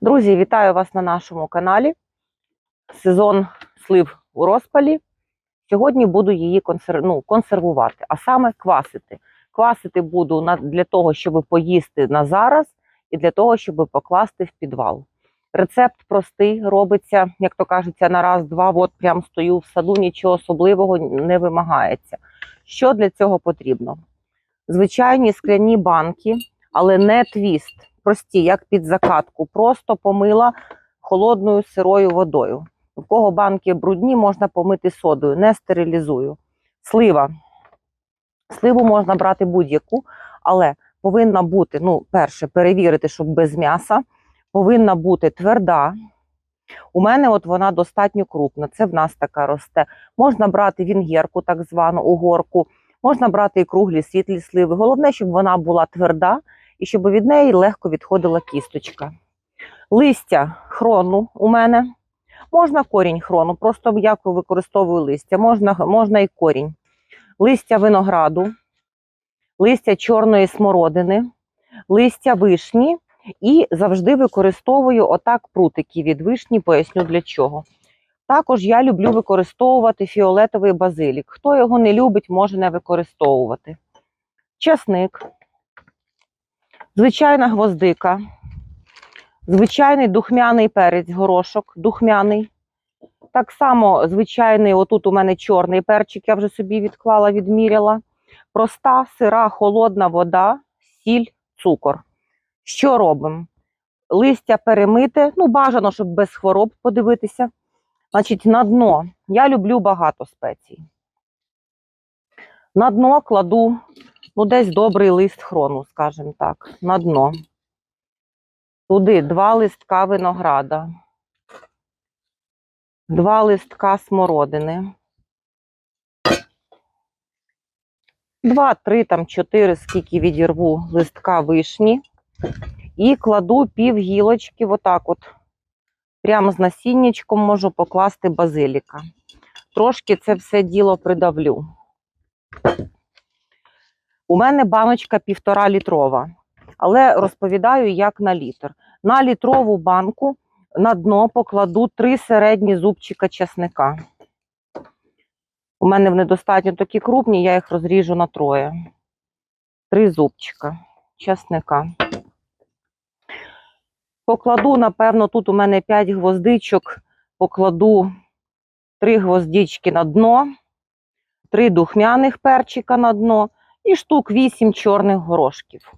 Друзі, вітаю вас на нашому каналі. Сезон слив у розпалі. Сьогодні буду її консер... ну, консервувати, а саме квасити. Квасити буду для того, щоб поїсти на зараз, і для того, щоб покласти в підвал. Рецепт простий, робиться, як то кажеться, на раз-два. От прям стою в саду, нічого особливого не вимагається. Що для цього потрібно? Звичайні скляні банки, але не твіст прості, як під закатку, просто помила холодною сирою водою. У кого банки брудні, можна помити содою, не стерилізую. Слива. Сливу можна брати будь-яку, але повинна бути, ну, перше, перевірити, щоб без м'яса, повинна бути тверда. У мене от вона достатньо крупна, це в нас така росте. Можна брати вінгерку, так звану угорку, можна брати і круглі світлі сливи. Головне, щоб вона була тверда і щоб від неї легко відходила кісточка. Листя хрону у мене. Можна корінь хрону, просто як використовую листя, можна, можна і корінь. Листя винограду, листя чорної смородини, листя вишні. І завжди використовую отак прутики від вишні, поясню для чого. Також я люблю використовувати фіолетовий базилік. Хто його не любить, може не використовувати. Часник, звичайна гвоздика, звичайний духмяний перець, горошок, духмяний. Так само звичайний, отут у мене чорний перчик, я вже собі відклала, відміряла. Проста, сира, холодна вода, сіль, цукор. Що робимо? Листя перемите, ну бажано, щоб без хвороб подивитися. Значить, на дно я люблю багато спецій. На дно кладу ну, десь добрий лист хрону, скажімо так, на дно. Туди два листка винограда, два листка смородини, два, три, там, чотири, скільки відірву листка вишні. І кладу пів гілочки, отак от. Прямо з насіннячком можу покласти базиліка. Трошки це все діло придавлю. У мене баночка півтора літрова, але розповідаю, як на літр. На літрову банку на дно покладу три середні зубчика часника. У мене вони достатньо такі крупні, я їх розріжу на троє. Три зубчика часника. Покладу, напевно, тут у мене 5 гвоздичок, покладу 3 гвоздички на дно, 3 духмяних перчика на дно і штук 8 чорних горошків.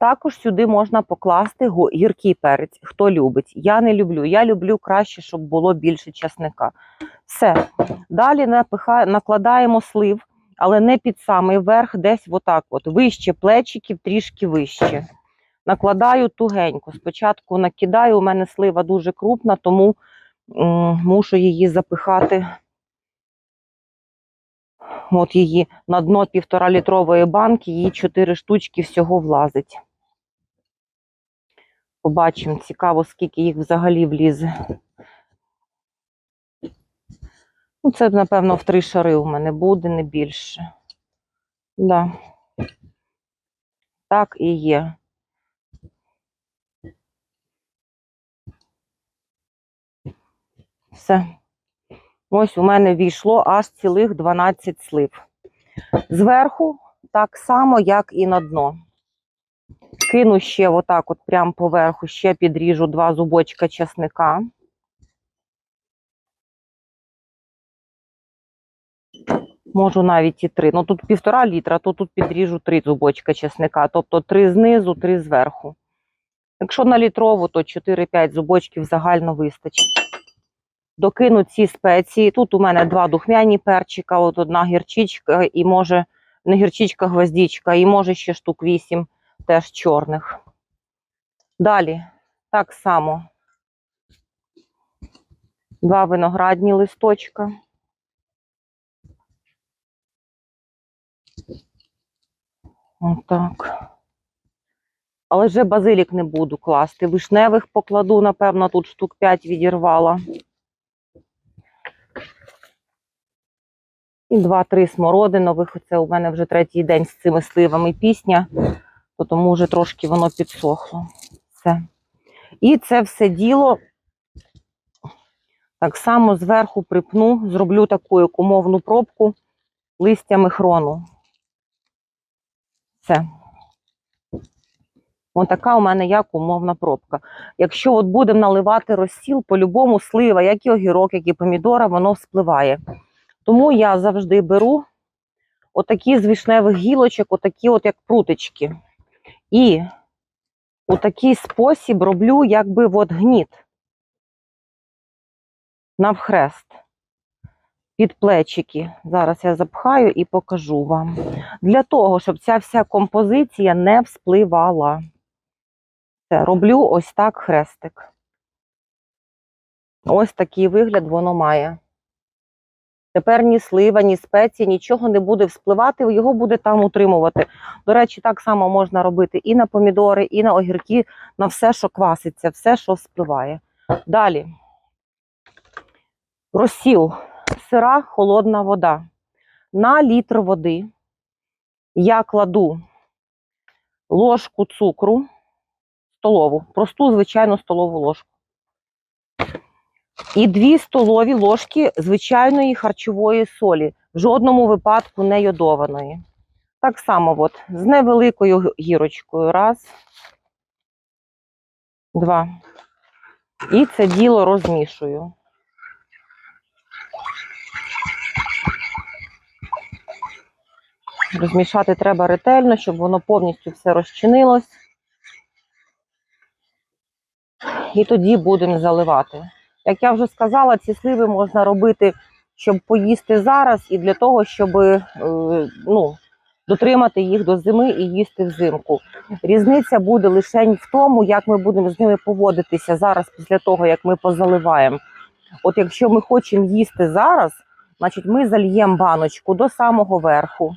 Також сюди можна покласти гіркий перець, хто любить. Я не люблю. Я люблю краще, щоб було більше часника. Все. Далі накладаємо слив, але не під самий верх, десь отак, от, вище плечиків, трішки вище. Накладаю тугенько. Спочатку накидаю, у мене слива дуже крупна, тому м, мушу її запихати. От її на дно півтора літрової банки, її чотири штучки всього влазить. Побачимо, цікаво, скільки їх взагалі влізе. Ну, це, напевно, в три шари у мене буде, не більше. Да. Так і є. Все. Ось у мене війшло аж цілих 12 слив. Зверху так само, як і на дно. Кину ще отак, от прямо поверху, ще підріжу два зубочка часника. Можу навіть і три. Ну тут півтора літра, то тут підріжу три зубочка часника. Тобто три знизу, три зверху. Якщо на літрову, то 4-5 зубочків загально вистачить. Докину ці спеції. Тут у мене два духмяні перчика, от одна гірчичка, і може не гірчичка, гвоздичка, і може ще штук 8 теж чорних. Далі так само два виноградні листочка. Отак. Але вже базилік не буду класти. Вишневих покладу, напевно, тут штук 5 відірвала. І два-три смородинових. Це у мене вже третій день з цими сливами пісня. то тому вже трошки воно підсохло. Все. І це все діло так само зверху припну, зроблю таку як умовну пробку листями хрону. Все. Ось така у мене як умовна пробка. Якщо от будемо наливати розсіл, по-любому слива, як і огірок, як і помідора, воно вспливає. Тому я завжди беру отакі з вишневих гілочок, отакі от як прутички. І у такий спосіб роблю якби от гніт навхрест під плечики. Зараз я запхаю і покажу вам. Для того, щоб ця вся композиція не вспливала. Це роблю ось так хрестик. Ось такий вигляд воно має. Тепер ні слива, ні спеції, нічого не буде вспливати, його буде там утримувати. До речі, так само можна робити і на помідори, і на огірки, на все, що кваситься, все, що вспливає. Далі. Розсіл. Сира холодна вода. На літр води я кладу ложку цукру столову, просту звичайну столову ложку. І дві столові ложки звичайної харчової солі, в жодному випадку не йодованої. Так само, от, з невеликою гірочкою. Раз, два. І це діло розмішую. Розмішати треба ретельно, щоб воно повністю все розчинилось. І тоді будемо заливати. Як я вже сказала, ці сливи можна робити, щоб поїсти зараз, і для того, щоб е, ну, дотримати їх до зими і їсти взимку. Різниця буде лише в тому, як ми будемо з ними поводитися зараз, після того, як ми позаливаємо. От якщо ми хочемо їсти зараз, значить ми зальємо баночку до самого верху.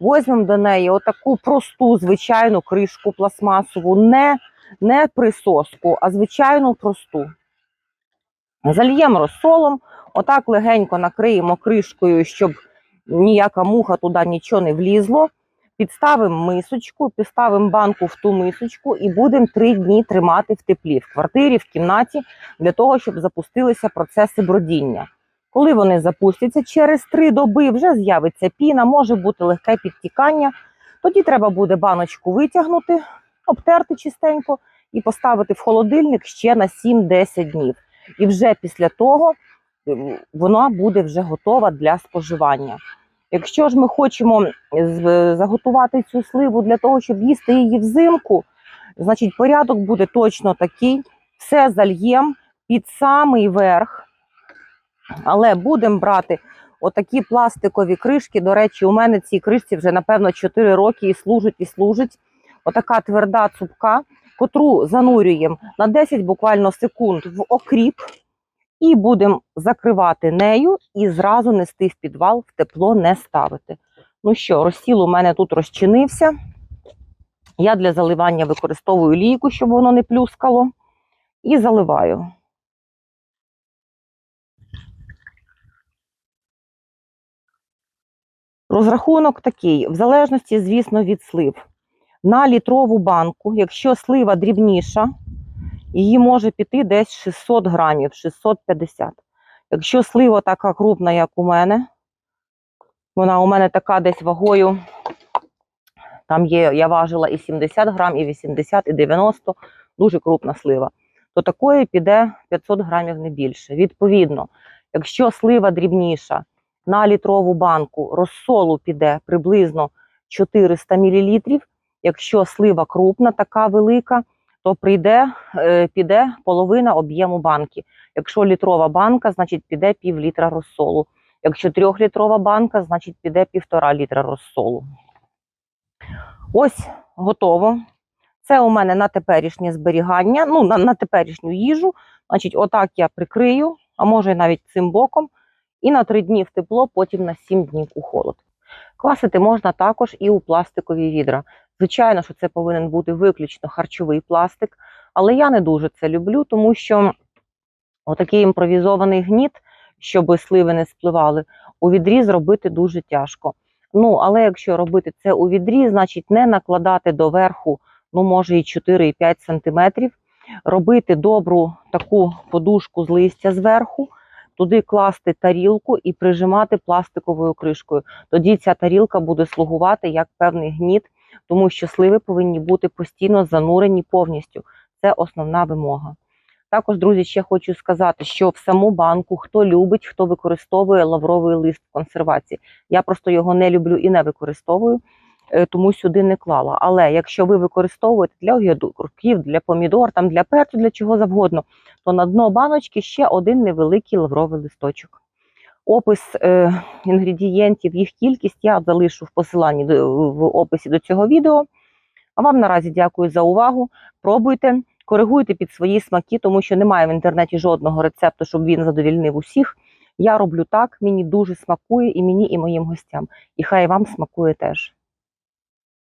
Возьмемо до неї отаку просту звичайну кришку пластмасову, не, не присоску, а звичайну просту. Зальємо розсолом, отак легенько накриємо кришкою, щоб ніяка муха туди нічого не влізло. Підставимо мисочку, підставимо банку в ту мисочку і будемо три дні тримати в теплі в квартирі, в кімнаті, для того, щоб запустилися процеси бродіння. Коли вони запустяться, через три доби вже з'явиться піна, може бути легке підтікання. Тоді треба буде баночку витягнути, обтерти чистенько і поставити в холодильник ще на 7-10 днів. І вже після того вона буде вже готова для споживання. Якщо ж ми хочемо заготувати цю сливу для того, щоб їсти її взимку, значить порядок буде точно такий: все зальємо під самий верх. Але будемо брати отакі пластикові кришки. До речі, у мене цій кришці вже, напевно, 4 роки і служить, і служить. Отака тверда цупка, котру занурюємо на 10 буквально секунд в окріп, і будемо закривати нею і зразу нести в підвал, в тепло не ставити. Ну що, розсіл у мене тут розчинився. Я для заливання використовую лійку, щоб воно не плюскало. І заливаю. Розрахунок такий, в залежності, звісно, від слив. На літрову банку, якщо слива дрібніша, її може піти десь 600 грамів, 650. Якщо слива така крупна, як у мене, вона у мене така десь вагою, там є, я важила і 70 грам, і 80, і 90, дуже крупна слива, то такої піде 500 грамів не більше. Відповідно, якщо слива дрібніша, на літрову банку розсолу піде приблизно 400 мл. Якщо слива крупна, така велика, то прийде, е, піде половина об'єму банки. Якщо літрова банка, значить піде пів літра розсолу. Якщо трьохлітрова банка, значить піде півтора літра розсолу. Ось готово. Це у мене на теперішнє зберігання, ну, на, на теперішню їжу. Значить, отак я прикрию, а може навіть цим боком. І на 3 дні в тепло, потім на 7 днів у холод. Квасити можна також і у пластикові відра. Звичайно, що це повинен бути виключно харчовий пластик, але я не дуже це люблю, тому що отакий імпровізований гніт, щоб сливи не спливали, у відрі зробити дуже тяжко. Ну, але якщо робити це у відрі, значить не накладати доверху, ну, може, і 4-5 см. Робити добру таку подушку з листя зверху, туди класти тарілку і прижимати пластиковою кришкою. Тоді ця тарілка буде слугувати як певний гніт, тому що сливи повинні бути постійно занурені повністю. Це основна вимога. Також, друзі, ще хочу сказати, що в саму банку хто любить, хто використовує лавровий лист в консервації. Я просто його не люблю і не використовую, е, тому сюди не клала. Але якщо ви використовуєте для огірків, для помідор, там для перцю, для чого завгодно, то на дно баночки ще один невеликий лавровий листочок. Опис е, інгредієнтів, їх кількість я залишу в посиланні до, в описі до цього відео. А вам наразі дякую за увагу. Пробуйте, коригуйте під свої смаки, тому що немає в інтернеті жодного рецепту, щоб він задовільнив усіх. Я роблю так, мені дуже смакує і мені, і моїм гостям. І хай вам смакує теж.